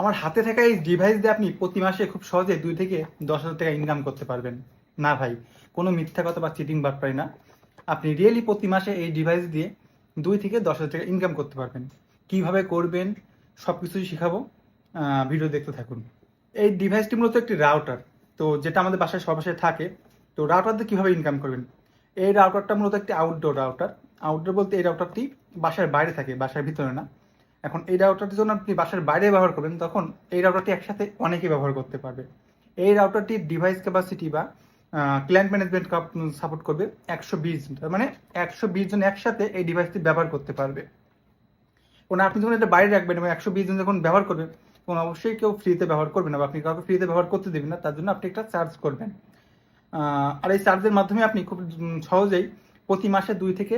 আমার হাতে থাকা এই ডিভাইস দিয়ে আপনি প্রতি মাসে খুব সহজে দুই থেকে দশ হাজার টাকা ইনকাম করতে পারবেন। না ভাই, কোনো মিথ্যা কথা বা চিটিং বাটপারি না। আপনি রিয়েলি প্রতি মাসে এই ডিভাইস দিয়ে দুই থেকে দশ হাজার টাকা ইনকাম করতে পারবেন। কীভাবে করবেন সব কিছুই শেখাবো ভিডিও দেখতে থাকুন। এই ডিভাইসটি মূলত একটি রাউটার তো যেটা আমাদের বাসায় সব বাসায় থাকে, তো রাউটার দিয়ে কীভাবে ইনকাম করবেন? এই রাউটারটা মূলত একটি আউটডোর রাউটার আউটডোর বলতে এই রাউটারটি বাসার বাইরে থাকে, বাসার ভিতরে না। এখন এই রাউটারটি যখন আপনি বাসার বাইরে ব্যবহার করবেন, তখন এই রাউটারটি একসাথে অনেকে ব্যবহার করতে পারবে। এই রাউটারটির ডিভাইস ক্যাপাসিটি বা ক্লায়েন্ট ম্যানেজমেন্ট সাপোর্ট করবে একশো বিশ জন মানে একশো বিশ জন একসাথে এই ডিভাইসটি ব্যবহার করতে পারবে। কারণ আপনি যখন এটা বাইরে রাখবেন এবং একশো বিশ জন যখন ব্যবহার করবেন তখন অবশ্যই কেউ ফ্রিতে ব্যবহার করবে না বা আপনি কাউকে ফ্রিতে ব্যবহার করতে দেবেন না, তার জন্য আপনি একটা চার্জ করবেন। আর এই চার্জের মাধ্যমে আপনি খুব সহজেই প্রতি মাসে দুই থেকে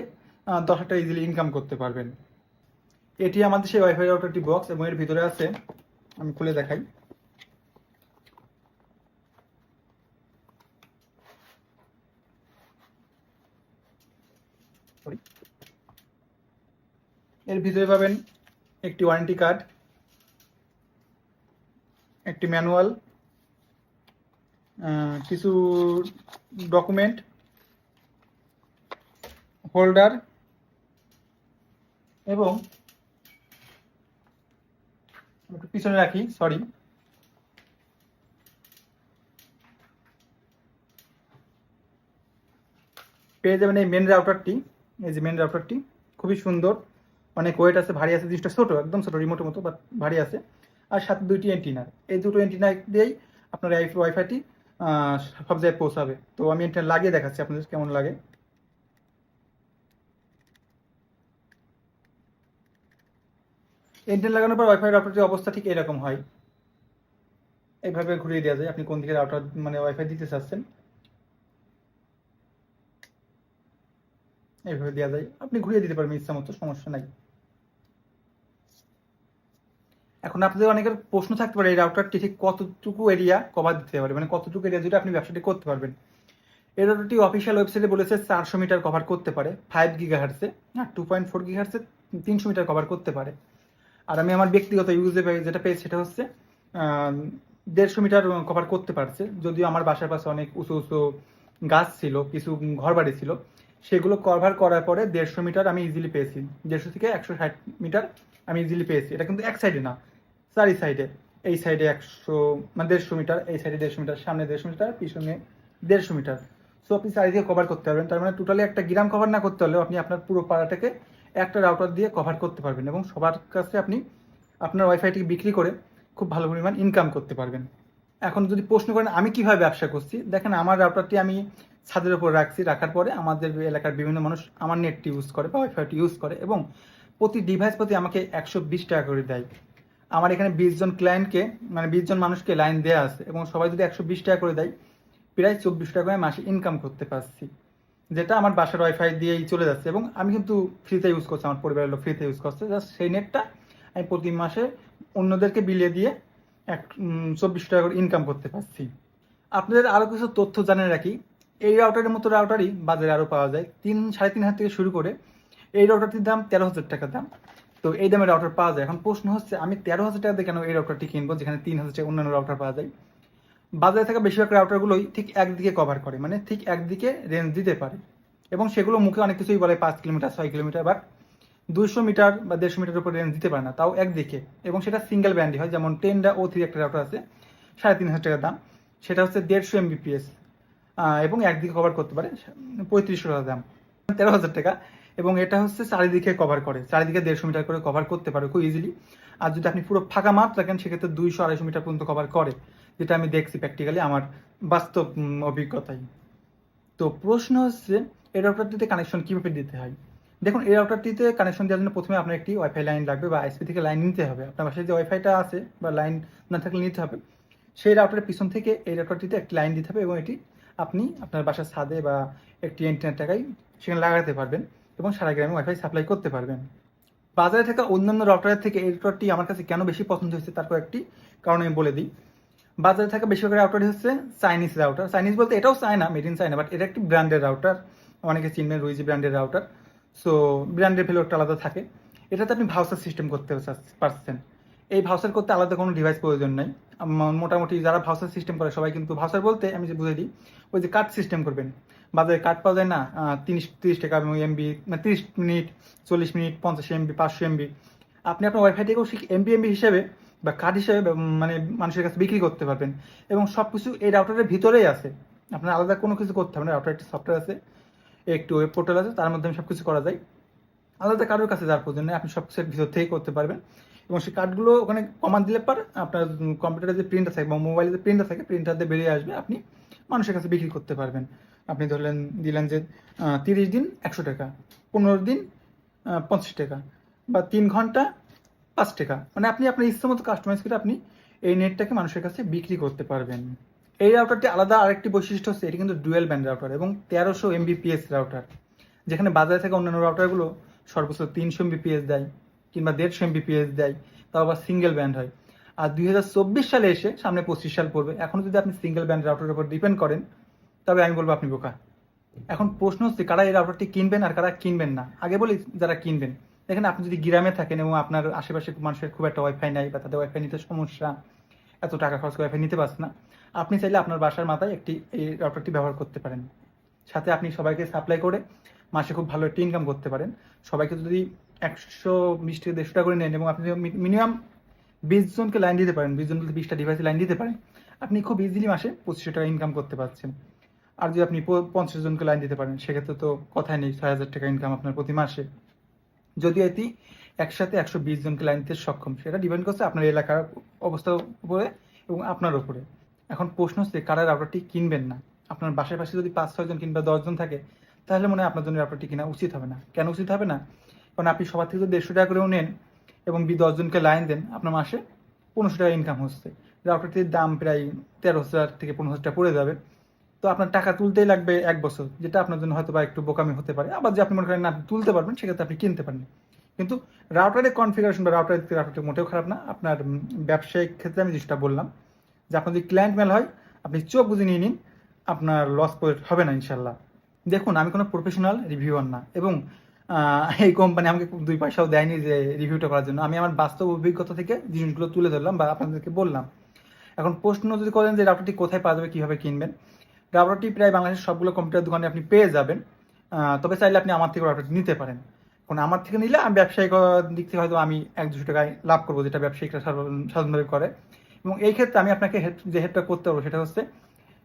দশ হাজার ইজিলি ইনকাম করতে পারবেন। এটি আমাদের সেই ওয়াইফাই রাউটারটি বক্স এবং এর ভিতরে আছে, আমি খুলে দেখাই। এর ভিতরে পাবেন একটি ওয়ারেন্টি কার্ড একটি ম্যানুয়াল কিছু ডকুমেন্ট হোল্ডার এবং একটু পিছনে রাখি সরি পেয়ে যাবেন এই মেন রাউটারটি এই যে মেন রাউটারটি খুবই সুন্দর। অনেক ওয়েট আছে, ভারী আছে, জিনিসটা ছোট, একদম ছোটো রিমোটের মতো বাট ভারী আছে। আর সাথে দুইটি এন্টিনার এই দুটো এন্টিনা দিয়েই আপনার ওয়াইফাইটি সব জায়গায় পৌঁছাবে। তো আমি এটা লাগিয়ে দেখাচ্ছি, আপনাদের কেমন লাগে। এন্টেন লাগানোর পর ওয়াইফাই রাউটারটির অবস্থা ঠিক এরকম হয়। এইভাবে ঘুরিয়ে দেওয়া যায়। আপনি কোন দিকে রাউটার মানে ওয়াইফাই দিতে চাচ্ছেন? এইভাবে দেওয়া যায়। আপনি ঘুরিয়ে দিতে পারবেন ইচ্ছা মতো, সমস্যা নাই। এখন আপনাদের অনেকের প্রশ্ন থাকতে পারে, এই রাউটারটি ঠিক কতটুকু এরিয়া কভার দিতে পারে? মানে কতটুকু এরিয়া জুড়ে আপনি ব্যবসাটি করতে পারবেন? এই রাউটারটি অফিসিয়াল ওয়েবসাইটে বলেছে চারশো মিটার কভার করতে পারে ফাইভ গিগা হার্সে হ্যাঁ টু পয়েন্ট ফোর গিগা হার্সে তিনশো মিটার কভার করতে পারে। আর আমি আমার ব্যক্তিগত ইউজে যেটা পেয়েছি সেটা হচ্ছে দেড়শো মিটার কভার করতে পারছে। যদিও আমার বাসার পাশে অনেক উঁচু উঁচু গাছ ছিল, কিছু ঘর বাড়ি ছিল। সেগুলো কভার করার পরে দেড়শো মিটার আমি ইজিলি পেয়েছি। দেড়শো থেকে একশো ষাট মিটার আমি ইজিলি পেয়েছি। এটা কিন্তু এক সাইডে না, চারি সাইডে এই সাইডে একশো মানে দেড়শো মিটার, এই সাইডে দেড়শো মিটার, সামনে দেড়শো মিটার, পিছনে দেড়শো মিটার। সো আপনি চারিদিকে কভার করতে পারবেন। তার মানে টোটালি একটা গ্রাম কভার না করতে হলেও আপনি আপনার পুরো পাড়াটাকে একটা রাউটার দিয়ে কভার করতে পারবেন এবং সবার কাছে আপনি আপনার ওয়াইফাইটি বিক্রি করে খুব ভালো পরিমাণ ইনকাম করতে পারবেন। এখন যদি প্রশ্ন করেন, আমি কীভাবে ব্যবসা করছি? দেখেন, আমার রাউটারটি আমি ছাদের উপর রাখছি, রাখার পরে আমাদের এলাকার বিভিন্ন মানুষ আমার নেটটি ইউজ করে বা ওয়াইফাইটি ইউজ করে এবং প্রতি ডিভাইস প্রতি আমাকে একশো বিশ টাকা করে দেয়। আমার এখানে বিশ জন ক্লায়েন্টকে মানে বিশ জন মানুষকে লাইন দেওয়া আছে এবং সবাই যদি একশো বিশ টাকা করে দেয়, প্রায় চব্বিশ টাকা করে মাসে ইনকাম করতে পারছি। যেটা আমার বাসার ওয়াইফাই দিয়েই চলে যাচ্ছে এবং আমি কিন্তু ফ্রিতে ইউজ করছি, আমার পরিবারের লোক ফ্রিতে ইউজ করছে। জাস্ট সেই নেটটা আমি প্রতি মাসে অন্যদেরকে বিলিয়ে দিয়ে এক চব্বিশ টাকা করে ইনকাম করতে পারছি। আপনাদের আরও কিছু তথ্য জানিয়ে রাখি। এই রাউটারের মতো রাউটারই বাজারে আরও পাওয়া যায়। তিন, সাড়ে তিন হাজার থেকে শুরু করে এই রাউটারটির দাম তেরো হাজার টাকা দাম। তো এই দামে রাউটার পাওয়া যায়। এখন প্রশ্ন হচ্ছে, আমি তেরো হাজার টাকা দিয়ে কেন এই রাউটারটি কিনবো, যেখানে তিন হাজার টাকা অন্যান্য রাউটার পাওয়া যায়? বাজারে থাকা বেশিরভাগ রাউটারগুলোই ঠিক একদিকে কভার করে মানে ঠিক একদিকে রেঞ্জ দিতে পারে। এবং সেগুলো মুখে অনেক কিছুই বলে পাঁচ কিলোমিটার, ছয় কিলোমিটার বা দুশো মিটার বা দেড়শো মিটার উপর রেঞ্জ দিতে পারে না, তাও একদিকে। এবং সেটা সিঙ্গেল ব্র্যান্ডই হয়, যেমন টেনডা ও থ্রি একটা রাউটার আছে, সাড়ে তিন হাজার টাকার দাম। সেটা হচ্ছে দেড়শো এমবিপিএস এবং একদিকে কভার করতে পারে, পঁয়ত্রিশশো টাকা দাম, তেরো হাজার টাকা। এবং এটা হচ্ছে চারিদিকে কভার করে, চারিদিকে দেড়শো মিটার করে কভার করতে পারে খুব ইজিলি আর যদি আপনি পুরো ফাঁকা মাঠ রাখেন, সেক্ষেত্রে দুইশো আড়াইশো মিটার পর্যন্ত কভার করে। যেটা আমি দেখছি প্র্যাকটিক্যালি আমার বাস্তব অভিজ্ঞতায়। তো প্রশ্ন হচ্ছে, এই রাউটারটিতে কানেকশন কীভাবে দিতে হয়? দেখুন, এই রাউটারটিতে কানেকশন দেওয়ার জন্য প্রথমে আপনার একটি ওয়াইফাই লাইন লাগবে বা আইসপি থেকে লাইন নিতে হবে। আপনার বাসায় যে ওয়াইফাইটা আছে বা লাইন না থাকলে নিতে হবে, সেই রাউটারের পিছন থেকে এই রাউটারটিতে একটি লাইন দিতে হবে এবং এটি আপনি আপনার বাসার ছাদে বা একটি এন্টিনার টাকায় সেখানে লাগাতে পারবেন এবং সারা গ্রামে ওয়াইফাই সাপ্লাই করতে পারবেন। বাজারে থাকা অন্যান্য রাউটারের থেকে এই রাউটারটি আমার কাছে কেন বেশি পছন্দ হয়েছে তার কয়েকটি কারণ আমি বলে দিই। বাজারে থাকা বেশিরভাগ রাউটারই হচ্ছে চাইনিজ রাউটার চাইনিজ বলতে এটাও China made in China but এটা একটি ব্র্যান্ডের রাউটার অনেকে চিনবেন রুইজি ব্র্যান্ডের রাউটার সো ব্র্যান্ডের ভ্যালু একটা আলাদা থাকে। এটাতে আপনি ভাউচার সিস্টেম করতে পারছেন এই ভাউচার করতে আলাদা কোনো ডিভাইস প্রয়োজন নাই। মোটামুটি যারা ভাউচার সিস্টেম করে, সবাই কিন্তু ভাউচার বলতে আমি যে বুঝে দিই, ওই যে কার্ড সিস্টেম করবেন। বাজারে কার্ড পাওয়া যায় না তিরিশ তিরিশ টাকা এমবি মানে তিরিশ মিনিট, চল্লিশ মিনিট, পঞ্চাশ এমবি পাঁচশো এমবি আপনি আপনার ওয়াইফাই থেকেও এমবি এমবি হিসেবে বা কাঠ হিসেবে মানে মানুষের কাছে বিক্রি করতে পারবেন। এবং সব কিছু এই রাউটারের ভিতরেই আছে। আপনার আলাদা কোনো কিছু করতে হবে না রাউটার একটি সফটওয়্যার আছে, একটু ওয়েব পোর্টাল আছে, তার মাধ্যমে সব কিছু করা যায়। আলাদা কারোর কাছে যাওয়ার প্রয়োজন নেই, আপনি সব কিছু ভিতর থেকেই করতে পারবেন। এবং সেই কার্ডগুলো ওখানে কমান দিলে পর আপনার কম্পিউটারে যে প্রিন্টার থাকে বা মোবাইলে যে প্রিন্টার থাকে প্রিন্টার দিয়ে বেরিয়ে আসবে, আপনি মানুষের কাছে বিক্রি করতে পারবেন। আপনি ধরলেন, দিলেন যে তিরিশ দিন একশো টাকা, পনেরো দিন পঞ্চাশ টাকা, বা তিন ঘণ্টা পাঁচ টাকা। মানে আপনি আপনার ইচ্ছা মতো কাস্টমাইজ করে আপনি এই নেটটাকে মানুষের কাছে বিক্রি করতে পারবেন। এই রাউটারটি আলাদা আরেকটি বৈশিষ্ট্য হচ্ছে, এটি কিন্তু ডুয়েল ব্যান্ড রাউটার এবং তেরোশো এমবিপিএস রাউটার যেখানে বাজারে থেকে অন্যান্য রাউটারগুলো সর্বোচ্চ তিনশো এমবিপিএস দেয় কিংবা দেড়শো এমবিপিএস দেয়, তাও আবার সিঙ্গেল ব্যান্ড হয়। আর দুই হাজার চব্বিশ সালে এসে সামনে পঁচিশ সাল পড়বে। এখনও যদি আপনি সিঙ্গেল ব্যান্ড রাউটারের উপর ডিপেন্ড করেন, তবে আমি বলব আপনি বোকা। এখন প্রশ্ন হচ্ছে, কারা এই রাউটারটি কিনবেন আর কারা কিনবেন না? আগে বলি যারা কিনবেন। দেখেন, আপনি যদি গ্রামে থাকেন এবং আপনার আশেপাশে মানুষের খুব একটা ওয়াইফাই নাই বা তাদের ওয়াইফাই নিতে সমস্যা, এত টাকা খরচ করে ওয়াইফাই নিতে পারছে না, আপনি চাইলে আপনার বাসার মাথায় একটি এই রাউটারটি ব্যবহার করতে পারেন। সাথে আপনি সবাইকে সাপ্লাই করে মাসে খুব ভালো একটি ইনকাম করতে পারেন। সবাইকে যদি একশো বিশ থেকে দেড়শো টাকা করে নেন এবং আপনি মিনিমাম বিশ জনকে লাইন দিতে পারেন, বিশ জন বলতে বিশটা ডিভাইসে লাইন দিতে পারেন, আপনি খুব ইজিলি মাসে পঁচিশশো টাকা ইনকাম করতে পারছেন। আর যদি আপনি পঞ্চাশ জনকে লাইন দিতে পারেন, সেক্ষেত্রে তো কথাই নেই, ছয় হাজার টাকা ইনকাম আপনার প্রতি মাসে। যদি এটি একসাথে একশো বিশ জনকে লাইন দিতে সক্ষম, সেটা ডিপেন্ড করছে আপনার এলাকার অবস্থার উপরে এবং আপনার উপরে। এখন প্রশ্ন হচ্ছে, কারা রাউটারটি কিনবেন না? আপনার বাসায় পাশে যদি পাঁচ, ছয় জন কিংবা দশজন থাকে, তাহলে মনে হয় আপনার জন্য রাউটারটি কেনা উচিত হবে না। কেন উচিত হবে না? কারণ আপনি সবার থেকে যদি দেড়শো টাকা করেও নেন এবং দশজনকে লাইন দেন, আপনার মাসে পনেরোশো টাকা ইনকাম হচ্ছে। রাউটারটির দাম প্রায় তেরো হাজার থেকে পনেরো হাজার টাকা পড়ে যাবে। তো আপনার টাকা তুলতেই লাগবে এক বছর, যেটা আপনার জন্য হয়তো বা একটু বোকামি হতে পারে। আবার যে আপনি মনে করেন না তুলতে পারবেন, সেক্ষেত্রে আপনি কিনতে পারেন। কিন্তু রাউটারের কনফিগারেশন বা রাউটারের রাউটারটি মোটেও খারাপ না। আপনার ব্যবসায়িক ক্ষেত্রে আমি যেটা বললাম, যে আপনার যদি ক্লায়েন্ট মেল হয়, আপনি চোখ বুঝে নিয়ে নিন, আপনার লস হবে না ইনশাল্লাহ দেখুন, আমি কোনো প্রফেশনাল রিভিউয়ার না এবং এই কোম্পানি আমাকে দুই পয়সাও দেয়নি যে রিভিউটা করার জন্য। আমি আমার বাস্তব অভিজ্ঞতা থেকে জিনিসগুলো তুলে ধরলাম বা আপনাদেরকে বললাম। এখন প্রশ্ন যদি করেন যে রাউটারটি কোথায় পাওয়া যাবে, কীভাবে কিনবেন রাউটারটি প্রায় বাংলাদেশের সবগুলো কম্পিউটার দোকানে আপনি পেয়ে যাবেন। তবে চাইলে আপনি আমার থেকে রাউটারটি নিতে পারেন। এখন আমার থেকে নিলে আমি ব্যবসায়িক দিক থেকে হয়তো আমি এক দুশো টাকায় লাভ করব, যেটা ব্যবসায়িকরা সাধারণ- সাধারণভাবে করে। এবং এই ক্ষেত্রে আমি আপনাকে যে হেল্পটা করতে পারব সেটা হচ্ছে,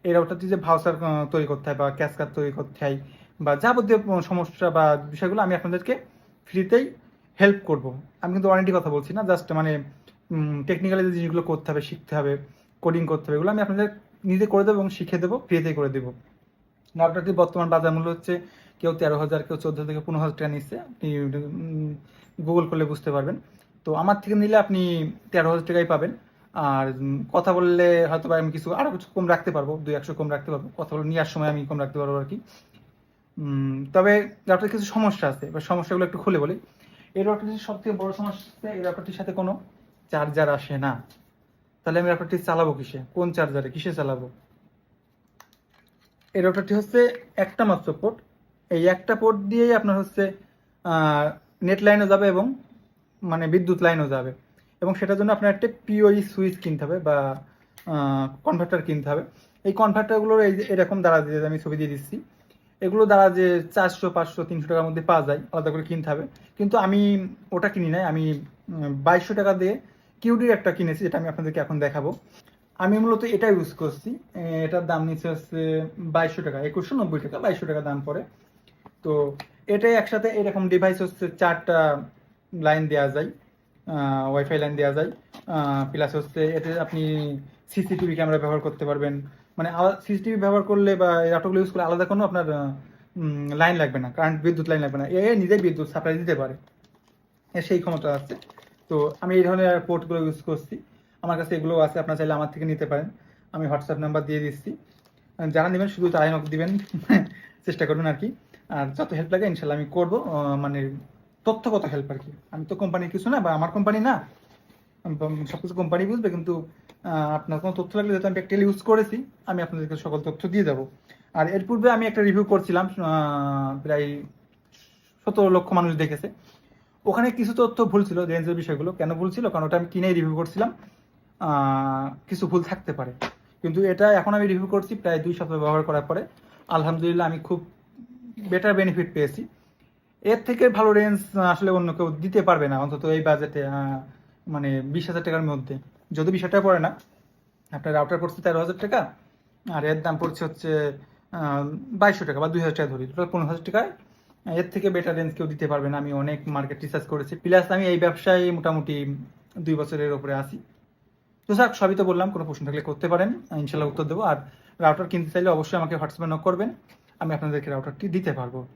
এই রাউটারটি যে ভাউচার তৈরি করতে হয় বা ক্যাশ কার্ড তৈরি করতে হয় বা যাবতীয় সমস্যা বা বিষয়গুলো আমি আপনাদেরকে ফ্রিতেই হেল্প করব। আমি কিন্তু ওয়ারেন্টি কথা বলছি না জাস্ট মানে টেকনিক্যালি যে জিনিসগুলো করতে হবে, শিখতে হবে কোডিং করতে হবে, এগুলো আমি আপনাদের নিজে করে দেবো এবং শিখে দেবো ফ্রিতেই করে দেবো। রাউটারটির বর্তমান বাজার মূল্য হচ্ছে কেউ তেরো হাজার, কেউ চোদ্দ থেকে পনেরো হাজার টাকা নিচ্ছে। আপনি গুগল করলে বুঝতে পারবেন। তো আমার থেকে নিলে আপনি তেরো হাজার টাকাই পাবেন। আর কথা বললে হয়তো আমি কিছু আরও কিছু কম রাখতে পারব, দুই একশো কম রাখতে পারব। কথা বলে নেওয়ার সময় আমি কম রাখতে পারব আর কি। তবে রাউটারের কিছু সমস্যা আছে, এবার সমস্যাগুলো একটু খুলে বলি। এই রাউটারটির সব থেকে বড় সমস্যা এই রাউটারটির সাথে কোনো চার্জার আসে না। তাহলে আমি রাউটারটি চালাবো কিসে? কোন চার্জারে কিসে চালাবো? এই রাউটারটি হচ্ছে একটা মাত্র পোর্ট এই একটা পোর্ট দিয়েই আপনার হচ্ছে নেট লাইনও যাবে এবং মানে বিদ্যুৎ লাইনও যাবে। এবং সেটার জন্য আপনার একটা পিওই সুইচ কিনতে হবে বা কনভার্টার কিনতে হবে। এই কনভার্টারগুলোর এই এরকম দ্বারা যে আমি ছবি দিয়ে দিচ্ছি, এগুলো দ্বারা যে চারশো, পাঁচশো, তিনশো টাকার মধ্যে পাওয়া যায়, আলাদা করে কিনতে হবে। কিন্তু আমি ওটা কিনি নাই, আমি বাইশশো টাকা দিয়ে কিউডির একটা কিনেছি, যেটা আমি আপনাদেরকে এখন দেখাবো। আমি মূলত এটা ইউজ করছি। এটার দাম নিচ্ছে হচ্ছে বাইশশো টাকা, একুশশো নব্বই টাকা, বাইশশো টাকা দাম পড়ে। তো এটাই একসাথে এরকম ডিভাইস হচ্ছে চারটা লাইন দেওয়া যায় ওয়াইফাই লাইন দেওয়া যায় প্লাস হচ্ছে এতে আপনি সিসিটিভি ক্যামেরা ব্যবহার করতে পারবেন। মানে সিসিটিভি ব্যবহার করলে বা নাটকগুলো ইউজ করলে আলাদা কোনো আপনার লাইন লাগবে না কারেন্ট বিদ্যুৎ লাইন লাগবে না। এ নিজেই বিদ্যুৎ সাপ্লাই দিতে পারে। সেই ক্ষমতা আছে। তো আমি এই ধরনের পোর্টগুলো ইউজ করছি। আমার কাছে এগুলো আছে আপনারা চাইলে আমার থেকে নিতে পারেন। আমি হোয়াটসঅ্যাপ নাম্বার দিয়ে দিচ্ছি। যারা নেবেন শুধু তারাই নক দিবেন চেষ্টা করবেন আর কি। আর যত হেল্প লাগে ইনশাল্লাহ আমি করব মানে তথ্যগত হেল্প আর কি। আমি তো কোম্পানির কিছু না বা আমার কোম্পানি না। উম, সবকিছু কোম্পানি বুঝবে কিন্তু আপনার কোনো তথ্য লাগলে যেহেতু আমি একটা ইউজ করেছি আমি আপনাদেরকে সকল তথ্য দিয়ে দেবো। আর এর পূর্বে আমি একটা রিভিউ করছিলাম প্রায় সতেরো লক্ষ মানুষ দেখেছে। ওখানে কিছু তথ্য ভুল ছিল রেঞ্জের বিষয়গুলো কেন ভুল ছিল, কারণ ওটা আমি কিনেই রিভিউ করছিলাম। কিছু ভুল থাকতে পারে। কিন্তু এটা এখন আমি রিভিউ করছি প্রায় দুই সপ্তাহ ব্যবহার করার পরে। আলহামদুলিল্লাহ আমি খুব বেটার বেনিফিট পেয়েছি। এর থেকে ভালো রেঞ্জ আসলে অন্য কেউ দিতে পারবে না, অন্তত এই বাজেটে মানে বিশ হাজার টাকার মধ্যে। যদি বিশ হাজার পড়ে না, আপনার রাউটার পড়ছে তেরো হাজার টাকা, আর এর দাম পড়ছে হচ্ছে বাইশশো টাকা বা দুই হাজার টাকা ধরি। টোটাল পনেরো হাজার টাকায় এর থেকে বেটার রেঞ্জ কেউ দিতে পারবে না। আমি অনেক মার্কেট রিসার্চ করেছি। প্লাস আমি এই ব্যবসায় মোটামুটি দুই বছরের ওপরে আছি। তো স্যার, সবই তো বললাম, কোনো প্রশ্ন থাকলে করতে পারেন। ইনশাল্লাহ উত্তর দেবো। আর রাউটার কিনতে চাইলে অবশ্যই আমাকে হোয়াটসঅ্যাপে নক করবেন। আমি আপনাদেরকে রাউটারটি দিতে পারব।